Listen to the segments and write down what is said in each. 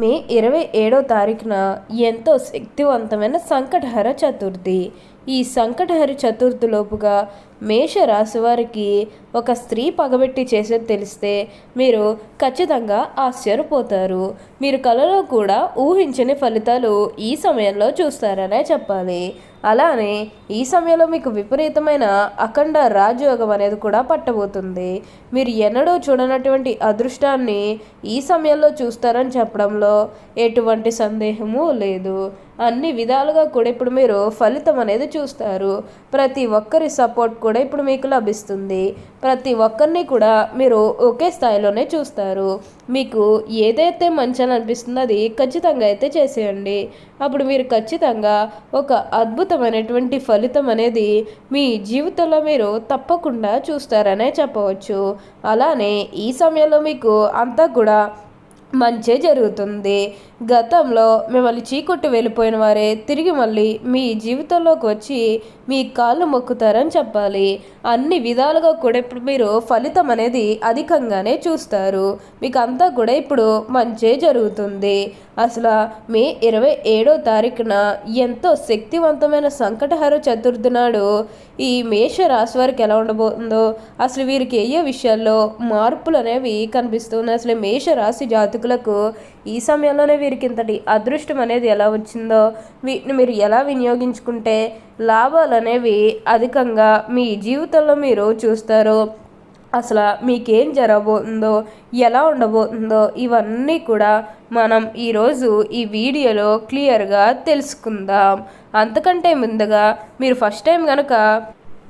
మే ఇరవై ఏడో తారీఖున ఎంతో శక్తివంతమైన సంకటహర చతుర్థి. ఈ సంకటహరి చతుర్థిలోపుగా మేష రాశి వారికి ఒక స్త్రీ పగబెట్టి చేసేది తెలిస్తే మీరు ఖచ్చితంగా ఆశ్చర్యపోతారు. మీరు కలలో కూడా ఊహించని ఫలితాలు ఈ సమయంలో చూస్తారనే చెప్పాలి. అలానే ఈ సమయంలో మీకు విపరీతమైన అఖండ రాజయోగం అనేది కూడా పట్టబోతుంది. మీరు ఎన్నడూ చూడనటువంటి అదృష్టాన్ని ఈ సమయంలో చూస్తారని చెప్పడంలో ఎటువంటి సందేహము లేదు. అన్ని విధాలుగా కూడా ఇప్పుడు మీరు ఫలితం అనేది చూస్తారు. ప్రతి ఒక్కరి సపోర్ట్ కూడా ఇప్పుడు మీకు లభిస్తుంది. ప్రతి ఒక్కరిని కూడా మీరు ఒకే స్థాయిలోనే చూస్తారు. మీకు ఏదైతే మంచి అనిపిస్తుందో అది ఖచ్చితంగా అయితే చేసేయండి. అప్పుడు మీరు ఖచ్చితంగా ఒక అద్భుత అద్భుతమైనటువంటి ఫలితం అనేది మీ జీవితంలో మీరు తప్పకుండా చూస్తారనే చెప్పవచ్చు. అలానే ఈ సమయంలో మీకు అంతా కూడా మంచే జరుగుతుంది. గతంలో మిమ్మల్ని చీకొట్టి వెళ్ళిపోయిన వారే తిరిగి మళ్ళీ మీ జీవితంలోకి వచ్చి మీ కాళ్ళు మొక్కుతారని చెప్పాలి. అన్ని విధాలుగా కూడా ఇప్పుడు మీరు ఫలితం అనేది అధికంగానే చూస్తారు. మీకు అంతా కూడా ఇప్పుడు మంచే జరుగుతుంది. అసలు మే ఇరవై ఏడో తారీఖున ఎంతో శక్తివంతమైన సంకటహర చతుర్థి నాడు ఈ మేష రాశి వారికి ఎలా ఉండబోతుందో అసలు వీరికి ఏ విషయాల్లో మార్పులు అనేవి కనిపిస్తున్నాయి అసలు మేష రాశి జాతకులకు ఈ సమయంలోనే వీరికి ఇంతటి అదృష్టం అనేది ఎలా వచ్చిందో వీటిని మీరు ఎలా వినియోగించుకుంటే లాభాలు అనేవి అధికంగా మీ జీవితంలో మీరు చూస్తారు. అసలు మీకేం జరగబోతుందో ఎలా ఉండబోతుందో ఇవన్నీ కూడా మనం ఈరోజు ఈ వీడియోలో క్లియర్గా తెలుసుకుందాం. అంతకంటే ముందుగా మీరు ఫస్ట్ టైం కనుక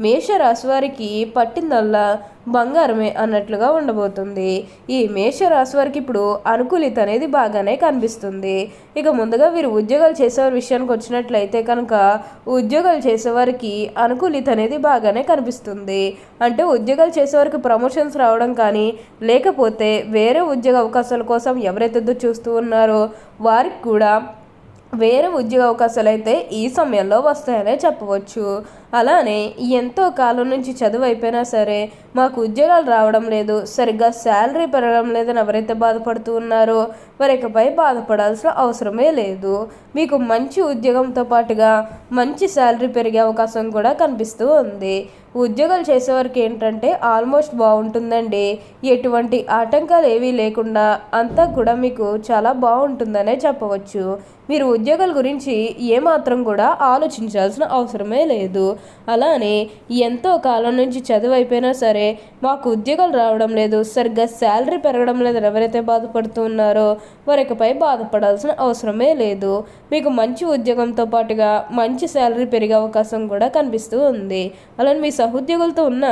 మేషరాశి వారికి పట్టిందల్లా బంగారమే అన్నట్లుగా ఉండబోతుంది. ఈ మేషరాశి వారికి ఇప్పుడు అనుకూలిత అనేది బాగానే కనిపిస్తుంది. ఇక ముందుగా వీరు ఉద్యోగాలు చేసేవారి విషయానికి వచ్చినట్లయితే కనుక ఉద్యోగాలు చేసేవారికి అనుకూలిత అనేది బాగానే కనిపిస్తుంది. అంటే ఉద్యోగాలు చేసేవారికి ప్రమోషన్స్ రావడం కానీ లేకపోతే వేరే ఉద్యోగ అవకాశాల కోసం ఎవరైతే చూస్తూ ఉన్నారో వారికి కూడా వేరే ఉద్యోగ అవకాశాలు అయితే ఈ సమయంలో వస్తాయనే చెప్పవచ్చు. అలానే ఎంతో కాలం నుంచి చదువు అయిపోయినా సరే మాకు ఉద్యోగాలు రావడం లేదు సరిగ్గా శాలరీ పెరగడం లేదని ఎవరైతే బాధపడుతూ ఉన్నారో వారికపై బాధపడాల్సిన అవసరమే లేదు. మీకు మంచి ఉద్యోగంతో పాటుగా మంచి శాలరీ పెరిగే అవకాశం కూడా కనిపిస్తూ ఉంది. ఉద్యోగాలు చేసేవారికి ఏంటంటే ఆల్మోస్ట్ బాగుంటుందండి. ఎటువంటి ఆటంకాలు ఏవీ లేకుండా అంతా కూడా మీకు చాలా బాగుంటుందనే చెప్పవచ్చు. మీరు ఉద్యోగాల గురించి ఏమాత్రం కూడా ఆలోచించాల్సిన అవసరమే లేదు. అలానే ఎంతో కాలం నుంచి చదువు అయిపోయినా సరే మాకు ఉద్యోగాలు రావడం లేదు. సరిగ్గా శాలరీ పెరగడం లేదు ఎవరైతే బాధపడుతూ ఉన్నారో వారికపై బాధపడాల్సిన అవసరమే లేదు. మీకు మంచి ఉద్యోగంతో పాటుగా మంచి శాలరీ పెరిగే అవకాశం కూడా కనిపిస్తూ ఉంది. అలానే మీ సహోద్యోగులతో ఉన్న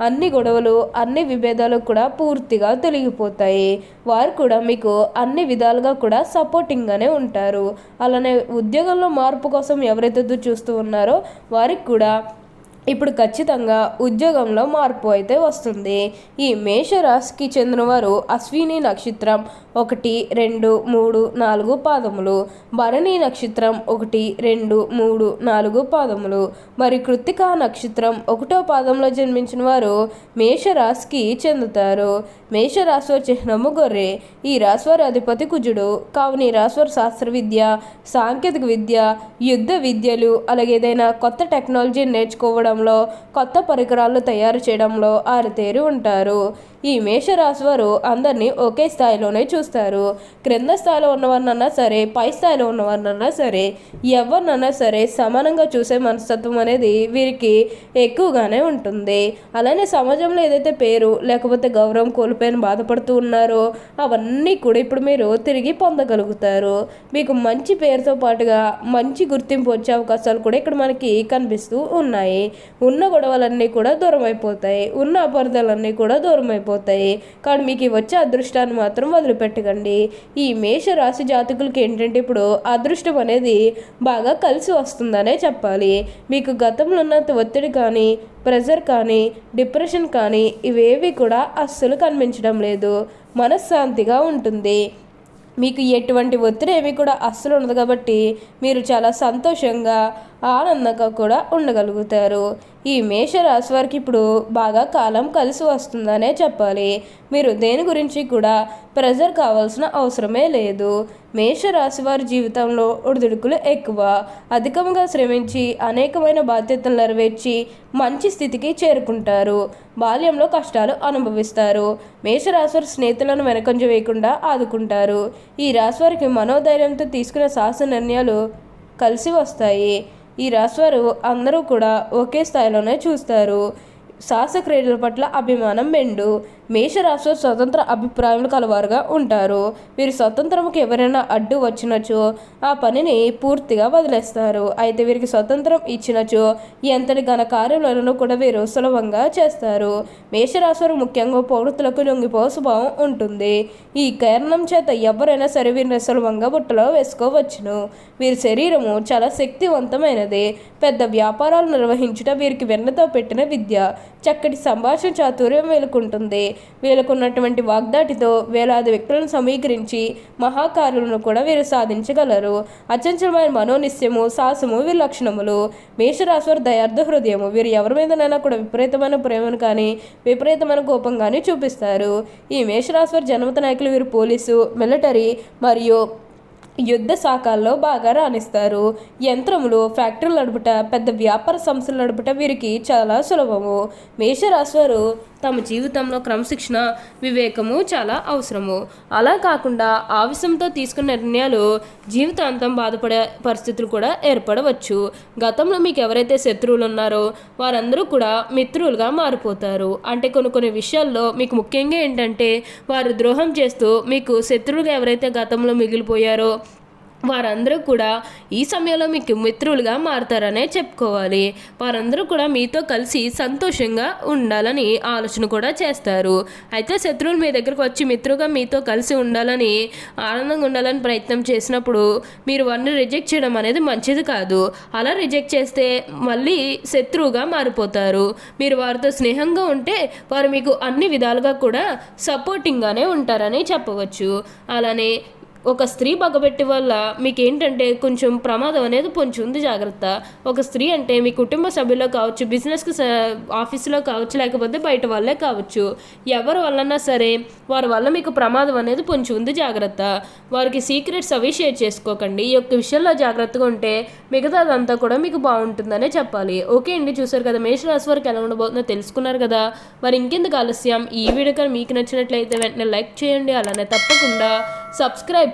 అన్ని గొడవలు అన్ని విభేదాలు కూడా పూర్తిగా తొలగిపోతాయి. వారు కూడా మీకు అన్ని విధాలుగా కూడా సపోర్టింగ్గానే ఉంటారు. అలానే ఉద్యోగంలో మార్పు కోసం ఎవరైతే చూస్తూ ఉన్నారో వారికి కూడా ఇప్పుడు ఖచ్చితంగా ఉద్యోగంలో మార్పు అయితే వస్తుంది. ఈ మేషరాశికి చెందినవారు అశ్విని నక్షత్రం. ఒకటి రెండు మూడు నాలుగు పాదములు. భరణి నక్షత్రం ఒకటి రెండు మూడు నాలుగు పాదములు. మరి కృత్తికా నక్షత్రం ఒకటో పాదంలో జన్మించిన వారు మేషరాశికి చెందుతారు. మేషరాశి చిహ్నము గొర్రె. ఈ రాశివారి అధిపతి కుజుడు. కావున ఈ శాస్త్ర విద్య సాంకేతిక విద్య యుద్ధ విద్యలు అలాగే ఏదైనా కొత్త టెక్నాలజీ నేర్చుకోవడంలో కొత్త పరికరాలు తయారు చేయడంలో ఆరితేరి ఉంటారు. ఈ మేషరాశి వారు అందరినీ ఒకే స్థాయిలోనే చూస్తారు. క్రింద స్థాయిలో ఉన్నవారినన్నా సరే పై స్థాయిలో ఉన్నవారినన్నా సరే ఎవరినన్నా సరే సమానంగా చూసే మనస్తత్వం అనేది వీరికి ఎక్కువగానే ఉంటుంది. అలానే సమాజంలో ఏదైతే పేరు లేకపోతే గౌరవం కోల్పోయిన బాధపడుతూ ఉన్నారో అవన్నీ కూడా ఇప్పుడు మీరు తిరిగి పొందగలుగుతారు. మీకు మంచి పేరుతో పాటుగా మంచి గుర్తింపు వచ్చే అవకాశాలు కూడా ఇక్కడ మనకి కనిపిస్తూ ఉన్నాయి. ఉన్న గొడవలన్నీ కూడా దూరం అయిపోతాయి. ఉన్న అపార్థాలన్నీ కూడా దూరం అయిపోతాయి. కానీ మీకు వచ్చే అదృష్టాన్ని మాత్రం వదిలిపెట్టకండి ఈ మేష రాశి జాతకులకి ఏంటంటే ఇప్పుడు అదృష్టం అనేది బాగా కలిసి వస్తుందనే చెప్పాలి. మీకు గతంలో ఉన్నంత ఒత్తిడి కానీ ప్రెజర్ కానీ డిప్రెషన్ కానీ ఇవేవి కూడా అస్సలు కనిపించడం లేదు. మనశ్శాంతిగా ఉంటుంది. మీకు ఎటువంటి ఒత్తిడి ఏమీ కూడా అస్సలు ఉండదు కాబట్టి మీరు చాలా సంతోషంగా ఆనందంగా కూడా ఉండగలుగుతారు. ఈ మేషరాశి వారికి ఇప్పుడు బాగా కాలం కలిసి వస్తుందనే చెప్పాలి. మీరు దేని గురించి కూడా ప్రెజర్ కావాల్సిన అవసరమే లేదు. మేషరాశి వారి జీవితంలో ఒడిదుడుకులు ఎక్కువ. అధికంగా శ్రమించి అనేకమైన బాధ్యతలు నెరవేర్చి మంచి స్థితికి చేరుకుంటారు. బాల్యంలో కష్టాలు అనుభవిస్తారు. మేషరాశి వారి స్నేహితులను వెనకంజ వేయకుండా ఆదుకుంటారు. ఈ రాశి వారికి మనోధైర్యంతో తీసుకునే సాహస నిర్ణయాలు కలిసి వస్తాయి. ఈ రాశివారు అందరూ కూడా ఒకే స్థాయిలోనే చూస్తారు. సాహస క్రీడల పట్ల అభిమానం మెండు. మేషరాశి స్వతంత్ర అభిప్రాయం కలవారుగా ఉంటారు. వీరు స్వతంత్రంకి ఎవరైనా అడ్డు వచ్చినచో ఆ పనిని పూర్తిగా వదిలేస్తారు. అయితే వీరికి స్వతంత్రం ఇచ్చినచో ఎంతటి ఘన కార్యాలను కూడా వీరు సులభంగా చేస్తారు. మేషరాశి ముఖ్యంగా పౌరుతులకు లొంగిపో స్వభావం ఉంటుంది. ఈ కారణం చేత ఎవరైనా సరే వీరిని సులభంగా బుట్టలో వేసుకోవచ్చును. వీరి శరీరము చాలా శక్తివంతమైనది. పెద్ద వ్యాపారాలు నిర్వహించుట వీరికి వెన్నతో పెట్టిన విద్య. చక్కటి సంభాషణ చాతుర్యం వెలుకుంటుంది వీళ్ళకున్నటువంటి వాగ్దాటితో వేలాది వ్యక్తులను సమీకరించి మహాకారులను కూడా వీరు సాధించగలరు. అచంచలమైన మనోనిశ్యము సాహసము వీరి లక్షణములు మేషరాశివారి దయార్థ హృదయము వీరు ఎవరి మీదనైనా కూడా విపరీతమైన ప్రేమను కానీ విపరీతమైన కోపం కానీ చూపిస్తారు. ఈ మేషరాశివారి జనమత నాయకులు వీరు పోలీసు మిలిటరీ మరియు యుద్ధ శాఖల్లో బాగా రాణిస్తారు. యంత్రములు ఫ్యాక్టరీలు నడుపుట పెద్ద వ్యాపార సంస్థలు నడుపుట వీరికి చాలా సులభము. మేషరాశి వారు తమ జీవితంలో క్రమశిక్షణ వివేకము చాలా అవసరము. అలా కాకుండా ఆవేశంతో తీసుకున్న నిర్ణయాలు జీవితాంతం బాధపడే పరిస్థితులు కూడా ఏర్పడవచ్చు. గతంలో మీకు ఎవరైతే శత్రువులు ఉన్నారో వారందరూ కూడా మిత్రులుగా మారిపోతారు. అంటే కొన్ని కొన్ని విషయాల్లో మీకు ముఖ్యంగా ఏంటంటే వారు ద్రోహం చేస్తూ మీకు శత్రువులుగా ఎవరైతే గతంలో మిగిలిపోయారో వారందరూ కూడా ఈ సమయంలో మీకు మిత్రులుగా మారతారనే చెప్పుకోవాలి. వారందరూ కూడా మీతో కలిసి సంతోషంగా ఉండాలని ఆలోచన కూడా చేస్తారు. అయితే శత్రువులు మీ దగ్గరకు వచ్చి మిత్రుగా మీతో కలిసి ఉండాలని ఆనందంగా ఉండాలని ప్రయత్నం చేసినప్పుడు మీరు వారిని రిజెక్ట్ చేయడం అనేది మంచిది కాదు. అలా రిజెక్ట్ చేస్తే మళ్ళీ శత్రువుగా మారిపోతారు. మీరు వారితో స్నేహంగా ఉంటే వారు మీకు అన్ని విధాలుగా కూడా సపోర్టింగ్గానే ఉంటారని చెప్పవచ్చు. అలానే ఒక స్త్రీ పగబెట్టి వల్ల మీకు ఏంటంటే కొంచెం ప్రమాదం అనేది కొంచెం ఉంది జాగ్రత్త. ఒక స్త్రీ అంటే మీ కుటుంబ సభ్యుల్లో కావచ్చు బిజినెస్కి ఆఫీస్లో కావచ్చు లేకపోతే బయట వాళ్ళే కావచ్చు. ఎవరి వల్లన్నా సరే వారి వల్ల మీకు ప్రమాదం అనేది కొంచెం ఉంది జాగ్రత్త. వారికి సీక్రెట్స్ అవి షేర్ చేసుకోకండి. ఈ యొక్క విషయంలో జాగ్రత్తగా ఉంటే మిగతాదంతా కూడా మీకు బాగుంటుందనే చెప్పాలి. ఓకే అండి చూసారు కదా మేషరాశి వారికి ఎలా ఉండబోతుందో తెలుసుకున్నారు కదా. మరి ఇంకెందుకు ఆలస్యం? ఈ వీడియో కానీ మీకు నచ్చినట్లయితే వెంటనే లైక్ చేయండి. అలానే తప్పకుండా సబ్స్క్రైబ్